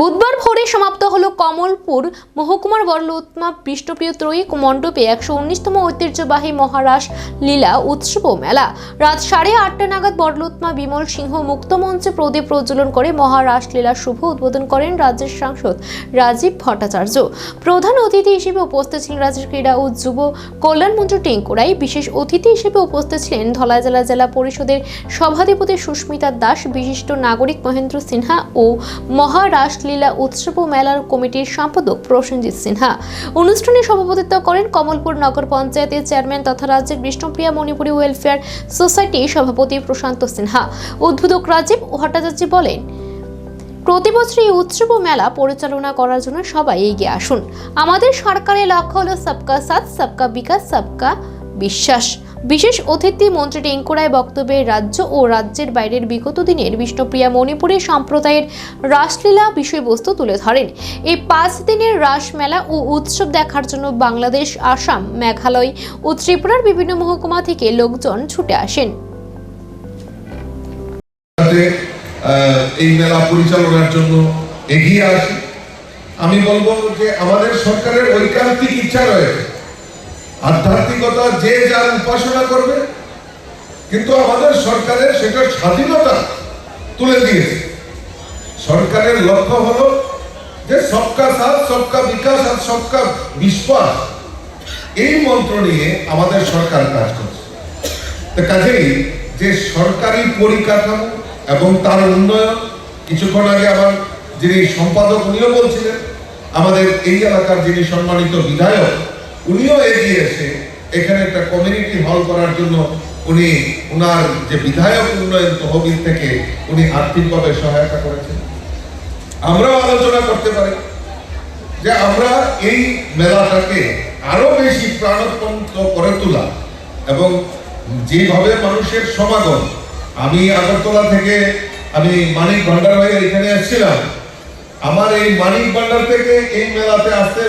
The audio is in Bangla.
বুধবার ভোরে সমাপ্ত হলো কমলপুর, মহকুমার বড়লোৎমা বিষ্ণুপ্রিয় ত্রয়ী মণ্ডপে একশো উনিশতম ঐতিহ্যবাহী মহারাস লীলা উৎসব মেলা। রাত সাড়ে আটটা নাগাদ বড়লোৎমা বিমল সিংহ মুক্ত মঞ্চে প্রদীপ প্রজ্বলন করে মহারাস লীলা শুভ উদ্বোধন করেন রাজ্যের সাংসদ রাজীব ভট্টাচার্য। প্রধান অতিথি হিসেবে উপস্থিত ছিলেন রাজ্যের ক্রীড়া ও যুব কল্যাণমন্ত্রী টেঙ্কুরাই। বিশেষ অতিথি হিসেবে উপস্থিত ছিলেন ধলাই জেলা জেলা পরিষদের সভাধিপতি সুস্মিতা দাস, বিশিষ্ট নাগরিক মহেন্দ্র সিনহা ও মহারাসলীলা উৎসব ও মেলার কমিটির সম্পাদক প্রসেনজিৎ সিনহা। অনুষ্ঠানে সভাপতিত্ব করেন কমলপুর নগর পঞ্চায়েতের চেয়ারম্যান তথা রাজ্যের বিষ্ণুপ্রিয়া মণিপুরী ওয়েলফেয়ার সোসাইটির সভাপতি প্রশান্ত সিনহা। উদ্বোধক রাজীব ভট্টাচার্য বলেন, প্রতি বছর এই উৎসব ও মেলা পরিচালনা করার জন্য সবাই এগিয়ে আসুন। আমাদের সরকারের লক্ষ্য হলো সবকা সাথ, সবকা বিকাশ, সবকা বিশ্বাস। বিশেষ অতিথি মন্ত্রী টেঙ্কুরায় বক্তব্যে রাজ্য ও রাজ্যের বাইরের বিগত দিনের বিষ্ণুপ্রিয়া মণিপুরের সম্প্রদায়ের রাসলীলা বিষয়বস্তু তুলে ধরেন। এই পাঁচ দিনের রাস মেলা ও উৎসব দেখার জন্য বাংলাদেশ, আসাম, মেঘালয় ও ত্রিপুরার বিভিন্ন মহকুমা থেকে লোকজন ছুটে আসেন। এই মেলা পরিচালনার জন্য এগিয়ে আসি। আমি বলব যে আমাদের সরকারের ঐকান্তিক ইচ্ছা রয়েছে। আধ্যাত্মিকতা যে যার উপাসনা করবে, কিন্তু আমাদের সরকারের সেটা স্বাধীনতা তুলে দিয়েছে। সরকারের লক্ষ্য হলো যে সবকা সাথ, সবকা বিকাশ আর সবকা বিশ্বাস এই মন্ত্র নিয়ে আমাদের সরকার কাজ করছে। কাজেই যে সরকারি পরিকাঠামো এবং তার উন্নয়ন, কিছুক্ষণ আগে আমার যিনি সম্পাদক, উনিও বলছিলেন, আমাদের এই এলাকার যিনি সম্মানিত বিধায়ক উনিও এগিয়ে এসে এখানে একটা কমিউনিটি হল করার জন্য উনি উনার যে বিধায়ক উন্নয়ন তহবিল থেকে উনি আর্থিকভাবে সহায়তা করেছেন। আমরাও আলোচনা করতে পারি যে আমরা এই মেলাটাকে আরও বেশি প্রাণবন্ত করে তোলা এবং যেভাবে মানুষের সমাগম, আমি আগরতলা থেকে আমি মানিক ভান্ডার হয়ে এখানে এসেছিলাম। আমার এই মানিক ভান্ডার থেকে এই মেলাতে আসতে